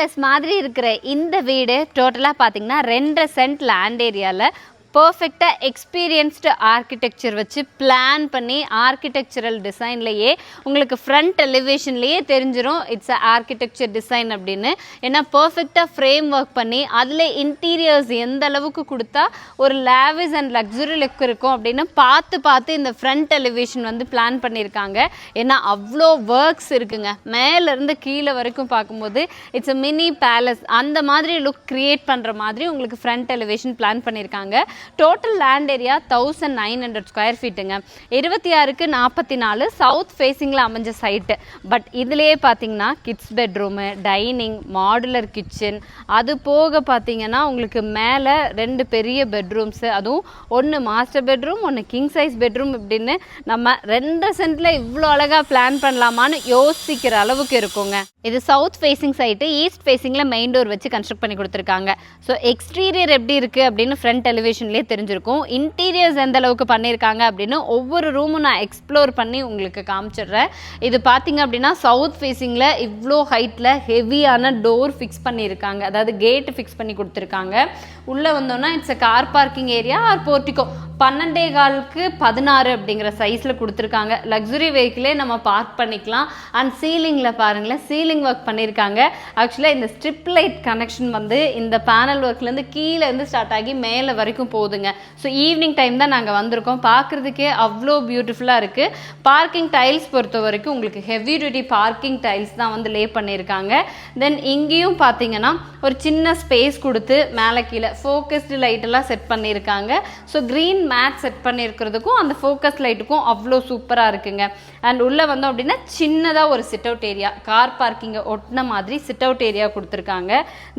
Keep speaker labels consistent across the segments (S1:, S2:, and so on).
S1: Palace மாதிரி இருக்கிற இந்த வீடு டோட்டலாக பார்த்தீங்கன்னா ரெண்டரை சென்ட் லேண்ட் ஏரியாவில் பர்ஃபெக்டாக எக்ஸ்பீரியன்ஸ்டு ஆர்கிடெக்சர் வச்சு பிளான் பண்ணி ஆர்கிடெக்சரல் டிசைன்லேயே உங்களுக்கு ஃப்ரண்ட் எலிவேஷன்லேயே தெரிஞ்சிடும் இட்ஸ் அ ஆர்கிடெக்சர் டிசைன் அப்படின்னு. ஏன்னா பர்ஃபெக்டாக ஃப்ரேம் ஒர்க் பண்ணி அதில் இன்டீரியர்ஸ் எந்த அளவுக்கு கொடுத்தா ஒரு லேவிஸ் அண்ட் லக்ஸுரி லுக் இருக்கும் அப்படின்னு பார்த்து பார்த்து இந்த ஃப்ரண்ட் எலிவேஷன் வந்து பிளான் பண்ணியிருக்காங்க. ஏன்னா அவ்வளோ ஒர்க்ஸ் இருக்குங்க. மேலேருந்து கீழே வரைக்கும் பார்க்கும்போது இட்ஸ் அ மினி பேலஸ் அந்த மாதிரி லுக் கிரியேட் பண்ணுற மாதிரி உங்களுக்கு ஃப்ரண்ட் எலிவேஷன் பிளான் பண்ணியிருக்காங்க. Total land area thousand nine hundred square ஃபீட்டுங்க இருபத்தி ஆறுக்கு நாற்பத்தி நாலு சவுத் ஃபேஸிங்கில் அமைஞ்ச சைட்டு பட் இதுலேயே பார்த்தீங்கன்னா kids bedroom dining modular kitchen அது போக பார்த்தீங்கன்னா உங்களுக்கு மேலே ரெண்டு பெரிய பெட்ரூம்ஸு அதுவும் ஒன்று மாஸ்டர் பெட்ரூம் ஒன்று கிங் சைஸ் பெட்ரூம் இப்படின்னு நம்ம ரெண்டு சென்ட்டில் இவ்வளோ அழகாக பிளான் பண்ணலாமான்னு யோசிக்கிற அளவுக்கு இருக்குங்க. இது சவுத் ஃபேஸிங் சைட்டு ஈஸ்ட் ஃபேஸிங்கில் மெயின் டோர் வச்சு கன்ஸ்ட்ரக்ட் பண்ணி கொடுத்துருக்காங்க. ஸோ எக்ஸ்டீரியர் எப்படி இருக்குது அப்படின்னு ஃப்ரண்ட் எலிவேஷன் எலிவேஷன்லேயே தெரிஞ்சிருக்கும். இன்டீரியர்ஸ் எந்த அளவுக்கு பண்ணியிருக்காங்க அப்படின்னு ஒவ்வொரு ரூமும் நான் எக்ஸ்ப்ளோர் பண்ணி உங்களுக்கு காமிச்சிடுறேன். இது பார்த்தீங்க அப்படின்னா சவுத் ஃபேஸிங்கில் இவ்வளோ ஹைட்டில் ஹெவியான டோர் ஃபிக்ஸ் பண்ணியிருக்காங்க. அதாவது கேட் ஃபிக்ஸ் பண்ணி கொடுத்துருக்காங்க. உள்ளே வந்தோன்னா it's a car parking area or portico பன்னெண்டே காலுக்கு பதினாறு அப்படிங்கிற சைஸில் கொடுத்துருக்காங்க. லக்ஸுரி வெஹிக்கிளே நம்ம பார்க் பண்ணிக்கலாம். அண்ட் சீலிங்கில் பாருங்களேன் சீலிங் ஒர்க் பண்ணியிருக்காங்க. ஆக்சுவலாக இந்த ஸ்ட்ரிப் லைட் கனெக்ஷன் வந்து இந்த பேனல் ஒர்க்லேருந்து கீழே இருந்து ஸ்டார்ட் ஆகி மேலே வரைக்கும் போகுதுங்க ஸோ ஈவினிங் டைம் தான் நாங்கள் வந்திருக்கோம். பார்க்குறதுக்கே அவ்வளோ பியூட்டிஃபுல்லாக இருக்குது பார்க்கிங் டைல்ஸ் பொறுத்த வரைக்கும் உங்களுக்கு ஹெவி டியூட்டி பார்க்கிங் டைல்ஸ் தான் வந்து லே பண்ணியிருக்காங்க. தென் இங்கேயும் பார்த்தீங்கன்னா ஒரு சின்ன ஸ்பேஸ் கொடுத்து மேலே கீழே ஃபோக்கஸ்டு லைட்டெல்லாம் செட் பண்ணியிருக்காங்க. ஸோ க்ரீன் மேட் செட் பண்ணியிருக்கிறதுக்கும் அந்த ஃபோக்கஸ் லைட்டுக்கும் அவ்வளோ சூப்பராக இருக்குங்க. அண்ட் உள்ளே வந்தோம் அப்படின்னா சின்னதாக ஒரு சிட் அவுட் ஏரியா கார் பார்க்கிங்கை ஒட்டின மாதிரி சிட் அவுட் ஏரியா கொடுத்துருக்காங்க.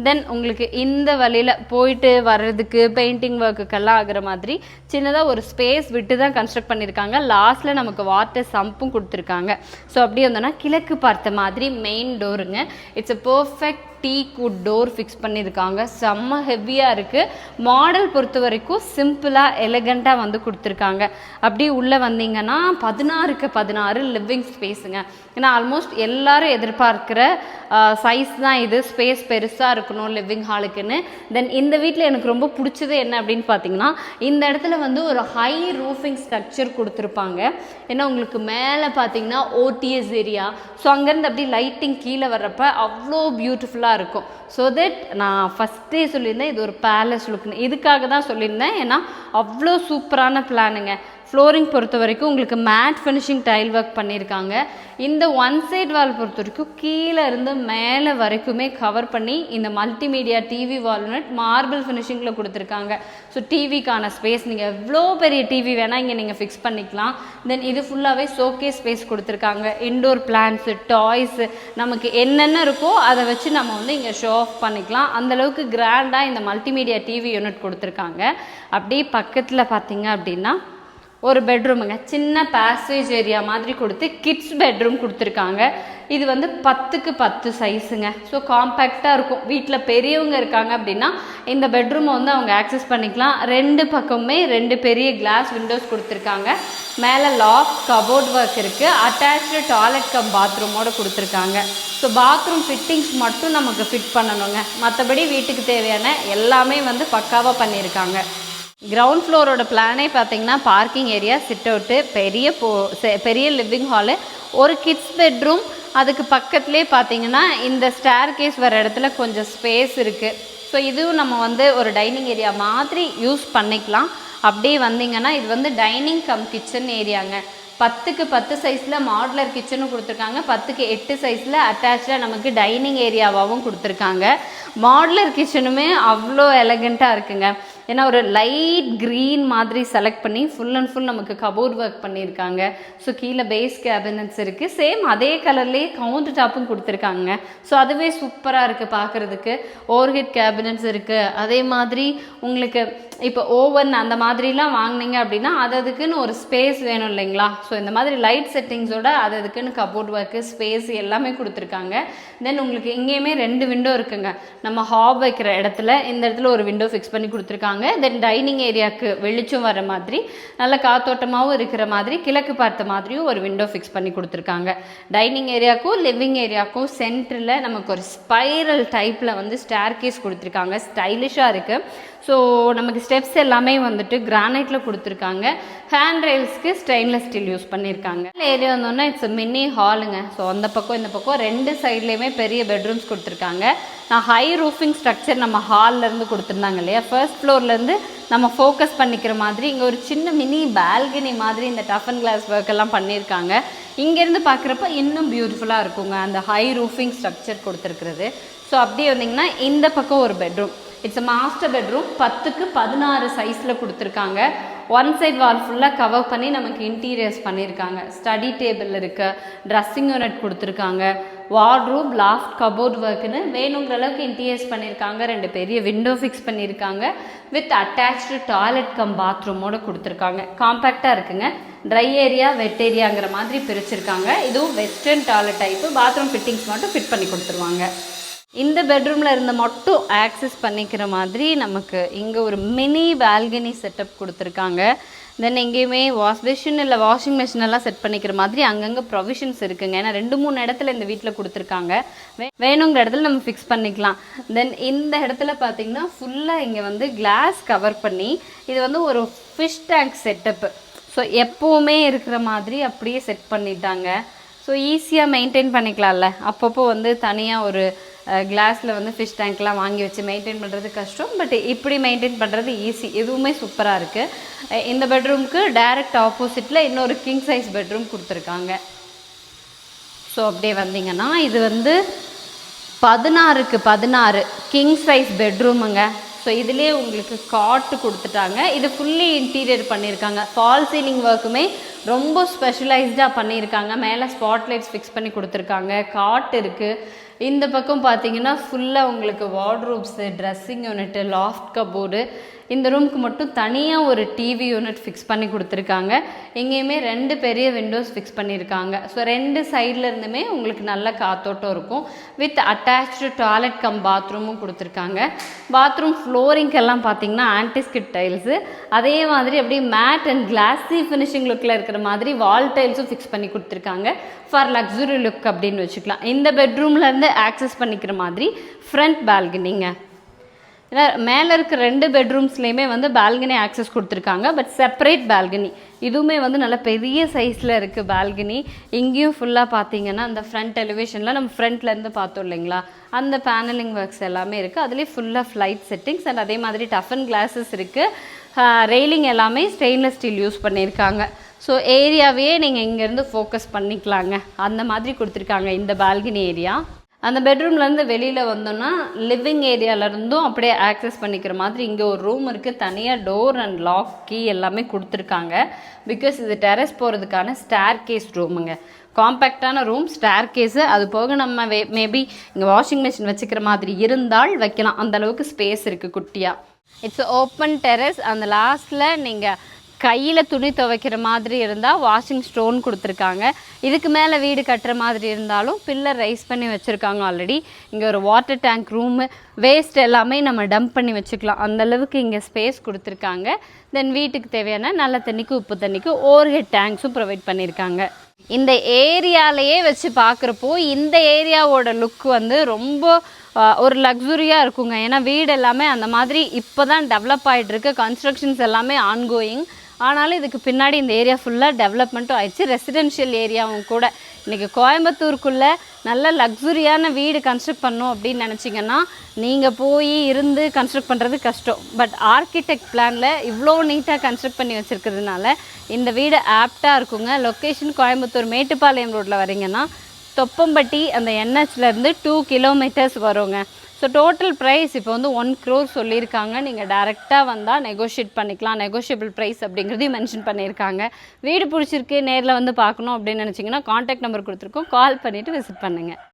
S1: தென் உங்களுக்கு இந்த வழியில் போயிட்டு வர்றதுக்கு பெயிண்டிங் ஒர்க்குக்கெல்லாம் ஆகுற மாதிரி சின்னதாக ஒரு ஸ்பேஸ் விட்டு தான் கன்ஸ்ட்ரக்ட் பண்ணியிருக்காங்க லாஸ்ட்டில் நமக்கு வாட்டர் சம்பும் கொடுத்துருக்காங்க. ஸோ அப்படியே வந்தோன்னா கிழக்கு பார்த்த மாதிரி main டோருங்க it's a perfect teak wood door fix பண்ணியிருக்காங்க. செம்ம ஹெவியாக இருக்குது மாடல் பொறுத்த வரைக்கும் சிம்பிளாக எலகண்ட்டாக வந்து கொடுத்துருக்காங்க. அப்படி உள்ளே வந்தீங்கன்னா பதினாறுக்கு பதினாறு லிவிங் ஸ்பேஸுங்க ஏன்னா ஆல்மோஸ்ட் எல்லாரும் எதிர்பார்க்குற சைஸ் தான் இது. ஸ்பேஸ் பெருசாக இருக்கணும் லிவிங் ஹாலுக்குன்னு தென் இந்த வீட்டில் எனக்கு ரொம்ப பிடிச்சது என்ன அப்படின்னு பார்த்தீங்கன்னா இந்த இடத்துல வந்து ஒரு ஹை ரூஃபிங் ஸ்ட்ரக்சர் கொடுத்துருப்பாங்க. ஏன்னா உங்களுக்கு மேலே பார்த்தீங்கன்னா ஓடிஎஸ் ஏரியா ஸோ அங்கேருந்து அப்படியே லைட்டிங் கீழே வர்றப்ப அவ்வளோ பியூட்டிஃபுல்லாக இருக்கும். ஸோ தட் நான் ஃபஸ்ட்டே சொல்லியிருந்தேன் இது ஒரு பேலஸ் லுக்னு இதுக்காக தான் சொல்லியிருந்தேன். ஏன்னா அவ்வளோ சூப்பரான பிளானுங்க ஃப்ளோரிங் பொறுத்த வரைக்கும் உங்களுக்கு மேட் ஃபினிஷிங் டைல் ஒர்க் பண்ணியிருக்காங்க. இந்த ஒன் சைட் வால் பொறுத்த வரைக்கும் கீழே இருந்து மேலே வரைக்குமே கவர் பண்ணி இந்த மல்டிமீடியா டிவி வால்நட் மார்பிள் ஃபினிஷிங்கில் கொடுத்துருக்காங்க. ஸோ டிவிக்கான ஸ்பேஸ் நீங்கள் எவ்வளோ பெரிய டிவி வேணால் இங்கே நீங்கள் ஃபிக்ஸ் பண்ணிக்கலாம். தென் இது ஃபுல்லாகவே ஷோகேஸ் ஸ்பேஸ் கொடுத்துருக்காங்க. இன்டோர் பிளான்ஸு டாய்ஸு நமக்கு என்னென்ன இருக்கோ அதை வச்சு நம்ம வந்து இங்கே ஷோ ஆஃப் பண்ணிக்கலாம். அந்தளவுக்கு கிராண்டாக இந்த மல்டிமீடியா டிவி யூனிட் கொடுத்துருக்காங்க. அப்படியே பக்கத்தில் பார்த்தீங்க அப்படின்னா ஒரு பெட்ரூமுங்க சின்ன பேசேஜ் ஏரியா மாதிரி கொடுத்து கிட்ஸ் பெட்ரூம் கொடுத்துருக்காங்க. இது வந்து பத்துக்கு பத்து சைஸுங்க ஸோ காம்பேக்டாக இருக்கும். வீட்டில் பெரியவங்க இருக்காங்க அப்படின்னா இந்த பெட்ரூமை வந்து அவங்க ஆக்சஸ் பண்ணிக்கலாம். ரெண்டு பக்கமுமே ரெண்டு பெரிய கிளாஸ் விண்டோஸ் கொடுத்துருக்காங்க. மேலே லாக் கபோர்ட் ஒர்க் இருக்குது அட்டாச்சு டாய்லெட் கம் பாத்ரூமோடு கொடுத்துருக்காங்க. ஸோ பாத்ரூம் ஃபிட்டிங்ஸ் மட்டும் நமக்கு ஃபிட் பண்ணணுங்க. மற்றபடி வீட்டுக்கு தேவையான எல்லாமே வந்து பக்காவாக பண்ணியிருக்காங்க. கிரவுண்ட் ஃப்ளோரோட பிளானே பார்த்தீங்கன்னா பார்க்கிங் ஏரியா சிட் அவுட்டு பெரிய போ பெரிய லிவிங் ஹாலு ஒரு கிட்ஸ் பெட்ரூம் அதுக்கு பக்கத்துலேயே பார்த்தீங்கன்னா இந்த ஸ்டேர் கேஸ் வர இடத்துல கொஞ்சம் ஸ்பேஸ் இருக்குது ஸோ இதுவும் நம்ம வந்து ஒரு டைனிங் ஏரியா மாதிரி யூஸ் பண்ணிக்கலாம். அப்படியே வந்தீங்கன்னா இது வந்து டைனிங் கம் கிச்சன் ஏரியாங்க பத்துக்கு பத்து சைஸில் மாடுலர் கிச்சனும் கொடுத்துருக்காங்க. பத்துக்கு எட்டு சைஸில் அட்டாச்சாக நமக்கு டைனிங் ஏரியாவாகவும் கொடுத்துருக்காங்க. மாடுலர் கிச்சனுமே அவ்வளோ எலகண்ட்டாக இருக்குங்க. ஏன்னா ஒரு லைட் க்ரீன் மாதிரி செலக்ட் பண்ணி ஃபுல் அண்ட் ஃபுல் நமக்கு கபோர்ட் ஒர்க் பண்ணியிருக்காங்க. ஸோ கீழே பேஸ் கேபினட்ஸ் இருக்குது சேம் அதே கலர்லேயே கவுண்டர் டாப்பும் கொடுத்துருக்காங்க. ஸோ அதுவே சூப்பராக இருக்குது பார்க்குறதுக்கு. ஓவர்ஹெட் கேபினட்ஸ் இருக்குது அதே மாதிரி உங்களுக்கு இப்போ ஓவன் அந்த மாதிரிலாம் வாங்குனீங்க அப்படின்னா அது அதுக்குன்னு ஒரு ஸ்பேஸ் வேணும் இல்லைங்களா? ஸோ இந்த மாதிரி லைட் செட்டிங்ஸோட அது அதுக்குன்னு கபோர்ட் ஒர்க்கு ஸ்பேஸ் எல்லாமே கொடுத்துருக்காங்க. தென் உங்களுக்கு இங்கேயுமே ரெண்டு விண்டோ இருக்குங்க. நம்ம ஹாப் வைக்கிற இடத்துல இந்த இடத்துல ஒரு விண்டோ ஃபிக்ஸ் பண்ணி கொடுத்துருக்காங்க. கொடுத்துருக்காங்க தென் டைனிங் ஏரியாவுக்கு வெளிச்சம் வர மாதிரி நல்ல காத்தோட்டமாகவும் இருக்கிற மாதிரி கிழக்கு பார்த்த மாதிரியும் ஒரு விண்டோ ஃபிக்ஸ் பண்ணி கொடுத்துருக்காங்க. டைனிங் ஏரியாவுக்கும் லிவிங் ஏரியாவுக்கும் சென்டரில் நமக்கு ஒரு ஸ்பைரல் டைப்பில் வந்து ஸ்டேர் கேஸ் கொடுத்துருக்காங்க ஸ்டைலிஷாக இருக்குது ஸோ நமக்கு ஸ்டெப்ஸ் எல்லாமே வந்துட்டு கிரானைட்டில் கொடுத்துருக்காங்க. ஹேண்ட் ரெயில்ஸ்க்கு ஸ்டெயின்லெஸ் ஸ்டீல் யூஸ் பண்ணியிருக்காங்க ஏரியா வந்தோன்னா இட்ஸ் மினி ஹாலுங்க ஸோ அந்த பக்கம் இந்த பக்கம் ரெண்டு சைட்லேயுமே பெரிய பெட்ரூம்ஸ் கொடுத்துருக்காங்க. நான் ஹை ரூஃபிங் ஸ்ட்ரக்சர் நம்ம ஹால்லேருந்து கொடுத்துருந்தாங்க இல்லையா? ஃபர்ஸ்ட் ஃப்ளோர்லேருந்து நம்ம ஃபோக்கஸ் பண்ணிக்கிற மாதிரி இங்கே ஒரு சின்ன மினி பால்கனி மாதிரி இந்த டஃப் அண்ட் கிளாஸ் ஒர்க் எல்லாம் பண்ணியிருக்காங்க. இங்கேருந்து பார்க்குறப்ப இன்னும் பியூட்டிஃபுல்லாக இருக்குங்க. அந்த ஹை ரூஃபிங் ஸ்ட்ரக்சர் கொடுத்துருக்குறது. ஸோ அப்படியே வந்தீங்கன்னா இந்த பக்கம் ஒரு பெட்ரூம் இட்ஸ் மாஸ்டர் பெட்ரூம் பத்துக்கு பதினாறு சைஸில் கொடுத்துருக்காங்க. ஒன் சைட் வால் ஃபுல்லாக கவர் பண்ணி நமக்கு இன்டீரியர்ஸ் பண்ணியிருக்காங்க. ஸ்டடி டேபிள் இருக்குது ட்ரெஸ்ஸிங் யூனிட் கொடுத்துருக்காங்க. வார்ட்ரூப் லாஃப்ட் கபோர்ட் ஒர்க்குன்னு வேணுங்கிற அளவுக்கு இன்டீரியர்ஸ் பண்ணியிருக்காங்க. ரெண்டு பெரிய விண்டோ ஃபிக்ஸ் பண்ணியிருக்காங்க. வித் அட்டாச்சு டாய்லெட் கம் பாத்ரூமோட கொடுத்துருக்காங்க. காம்பேக்டாக இருக்குங்க. ட்ரை ஏரியா வெட் ஏரியாங்கிற மாதிரி பிரிச்சிருக்காங்க. இதுவும் western toilet type bathroom fittings மட்டும் ஃபிட் பண்ணி கொடுத்துருவாங்க. இந்த பெட்ரூமில் இருந்த மட்டும் ஆக்சஸ் பண்ணிக்கிற மாதிரி நமக்கு இங்கே ஒரு மினி பால்கனி செட்டப் கொடுத்துருக்காங்க. தென் எங்கேயுமே வாஷ் மிஷின் இல்லை வாஷிங் மிஷின் எல்லாம் செட் பண்ணிக்கிற மாதிரி அங்கங்கே ப்ரொவிஷன்ஸ் இருக்குங்க. ஏன்னா ரெண்டு மூணு இடத்துல இந்த வீட்டில் கொடுத்துருக்காங்க. வே- வேணுங்கிற இடத்துல நம்ம ஃபிக்ஸ் பண்ணிக்கலாம். தென் இந்த இடத்துல பார்த்தீங்கன்னா ஃபுல்லாக இங்கே வந்து கிளாஸ் கவர் பண்ணி இது வந்து ஒரு ஃபிஷ் டேங்க் செட்டப்பு ஸோ எப்போவுமே இருக்கிற மாதிரி அப்படியே செட் பண்ணிட்டாங்க. ஸோ ஈஸியாக மெயின்டைன் பண்ணிக்கலாம்ல. அப்பப்போ வந்து தனியாக ஒரு கிளாஸில் வந்து ஃபிஷ் டேங்க்லாம் வாங்கி வச்சு மெயின்டைன் பண்ணுறது கஷ்டம். பட் இப்படி மெயின்டைன் பண்ணுறது ஈஸி இதுவுமே சூப்பராக இருக்குது இந்த பெட்ரூம்க்கு டைரக்ட் ஆப்போசிட்டில் இன்னொரு கிங் சைஸ் பெட்ரூம் கொடுத்துருக்காங்க. ஸோ அப்படியே வந்தீங்கன்னா இது வந்து பதினாறுக்கு பதினாறு கிங் சைஸ் பெட்ரூமுங்க ஸோ இதுலேயே உங்களுக்கு காட்டு கொடுத்துட்டாங்க. இது ஃபுல்லி இன்டீரியர் பண்ணியிருக்காங்க. ஃபால் சீலிங் ஒர்க்குமே ரொம்ப ஸ்பெஷலைஸ்டாக பண்ணியிருக்காங்க. மேலே ஸ்பாட்லைட்ஸ் ஃபிக்ஸ் பண்ணி கொடுத்துருக்காங்க. காட் இருக்குது இந்த பக்கம் பார்த்தீங்கன்னா ஃபுல்லாக உங்களுக்கு wardrobes dressing unit loft cupboard இந்த ரூமுக்கு மட்டும் தனியாக ஒரு டிவி யூனிட் ஃபிக்ஸ் பண்ணி கொடுத்துருக்காங்க. எங்கேயுமே ரெண்டு பெரிய விண்டோஸ் ஃபிக்ஸ் பண்ணியிருக்காங்க. ஸோ ரெண்டு சைடில் இருந்துமே உங்களுக்கு நல்ல காத்தோட்டம் இருக்கும். வித் அட்டாச்சு டாய்லெட் கம் பாத்ரூமும் கொடுத்துருக்காங்க. பாத்ரூம் ஃப்ளோரிங்கெல்லாம் பார்த்தீங்கன்னா ஆன்டிஸ்கிட் டைல்ஸு அதே மாதிரி அப்படியே மேட் அண்ட் கிளாஸி ஃபினிஷிங் லுக்கில் இருக்கிற மாதிரி வால் டைல்ஸும் ஃபிக்ஸ் பண்ணி கொடுத்துருக்காங்க. ஃபார் லக்ஸுரி லுக் அப்படின்னு வச்சுக்கலாம். இந்த பெட்ரூம்லேருந்து ஆக்சஸ் பண்ணிக்கிற மாதிரி ஃப்ரண்ட் பால்கனிங்க ஏன்னா மேலே இருக்க ரெண்டு பெட்ரூம்ஸ்லேயுமே வந்து பால்கனி ஆக்சஸ் கொடுத்துருக்காங்க பட் செப்பரேட் பால்கனி இதுவுமே வந்து நல்ல பெரிய சைஸில் இருக்குது பால்கனி இங்கேயும் ஃபுல்லாக பார்த்தீங்கன்னா அந்த ஃப்ரண்ட் எலிவேஷனில் நம்ம ஃப்ரண்ட்லேருந்து பார்த்தோம் இல்லைங்களா? அந்த பேனலிங் ஒர்க்ஸ் எல்லாமே இருக்குது அதுலேயே ஃபுல்லாக ஃப்ளைட் செட்டிங்ஸ் அண்ட் அதே மாதிரி டஃபன் கிளாஸஸ் இருக்குது ரெயிலிங் எல்லாமே ஸ்டெயின்லெஸ் ஸ்டீல் யூஸ் பண்ணியிருக்காங்க. ஸோ ஏரியாவே நீங்கள் இங்கேருந்து ஃபோக்கஸ் பண்ணிக்கலாங்க. அந்த மாதிரி கொடுத்துருக்காங்க இந்த பால்கனி ஏரியா அந்த பெட்ரூம்லேருந்து வெளியில் வந்தோம்னா லிவிங் ஏரியாவிலேருந்தும் அப்படியே ஆக்சஸ் பண்ணிக்கிற மாதிரி இங்கே ஒரு ரூம் இருக்குது தனியாக டோர் அண்ட் லாக் கீ எல்லாமே கொடுத்துருக்காங்க. பிகாஸ் இது டெரஸ் போகிறதுக்கான ஸ்டேர் கேஸ் ரூமுங்க காம்பேக்டான ரூம் ஸ்டேர் கேஸு அது போக நம்ம வே மேபி இங்கே வாஷிங் மிஷின் வச்சுக்கிற மாதிரி இருந்தால் வைக்கலாம். அந்தளவுக்கு ஸ்பேஸ் இருக்குது குட்டியாக இட்ஸ் ஓப்பன் டெரஸ் அந்த லாஸ்ட்டில் நீங்கள் கையில் துணி துவைக்கிற மாதிரி இருந்தால் வாஷிங் ஸ்டோன் கொடுத்துருக்காங்க. இதுக்கு மேலே வீடு கட்டுற மாதிரி இருந்தாலும் பில்லர் ரைஸ் பண்ணி வச்சுருக்காங்க ஆல்ரெடி இங்கே ஒரு வாட்டர் டேங்க் ரூமு வேஸ்ட் எல்லாமே நம்ம டம்ப் பண்ணி வச்சுக்கலாம். அந்த அளவுக்கு இங்கே ஸ்பேஸ் கொடுத்துருக்காங்க. தென் வீட்டுக்கு தேவையான நல்ல தண்ணிக்கு உப்பு தண்ணிக்கு ஓவர்ஹெட் டேங்க்ஸும் ப்ரொவைட் பண்ணியிருக்காங்க. இந்த ஏரியாலையே வச்சு பார்க்குறப்போ இந்த ஏரியாவோட லுக் வந்து ரொம்ப ஒரு லக்ஸுரியாக இருக்குங்க. ஏன்னா வீடு எல்லாமே அந்த மாதிரி இப்போ தான் டெவலப் ஆகிட்டு இருக்கு. கன்ஸ்ட்ரக்ஷன்ஸ் எல்லாமே ஆன்கோயிங் ஆனாலும் இதுக்கு பின்னாடி இந்த ஏரியா ஃபுல்லாக டெவலப்மெண்ட்டும் ஆயிடுச்சு. ரெசிடென்ஷியல் ஏரியாவும் கூட. இன்றைக்கி கோயம்புத்தூருக்குள்ளே நல்ல லக்ஸுரியான வீடு கன்ஸ்ட்ரக்ட் பண்ணோம் அப்படின்னு நினச்சிங்கன்னா நீங்கள் போய் இருந்து கன்ஸ்ட்ரக்ட் பண்ணுறது கஷ்டம். பட் ஆர்கிடெக்ட் பிளானில் இவ்வளோ நீட்டாக கன்ஸ்ட்ரக்ட் பண்ணி வச்சுருக்கிறதுனால இந்த வீடு ஆப்டாக இருக்குங்க. லொக்கேஷன் கோயம்புத்தூர் மேட்டுப்பாளையம் ரோட்டில் வரீங்கன்னா தொப்பம்பட்டி அந்த NH டூ கிலோமீட்டர்ஸ் வருங்க. ஸோ டோட்டல் ப்ரைஸ் இப்போ வந்து ஒன் க்ரோர் சொல்லியிருக்காங்க. நீங்கள் டேரெக்டாக வந்தால் நெகோஷியேட் பண்ணிக்கலாம். நெகோஷியபிள் ப்ரைஸ் அப்படிங்கிறதையும் மென்ஷன் பண்ணியிருக்காங்க. வீடு பிடிச்சிருக்கு நேரில் வந்து பார்க்கணும் அப்படின்னு நினச்சிங்கன்னா காண்டாக்ட் நம்பர் கொடுத்துருக்கோம். கால் பண்ணிவிட்டு விசிட் பண்ணுங்கள்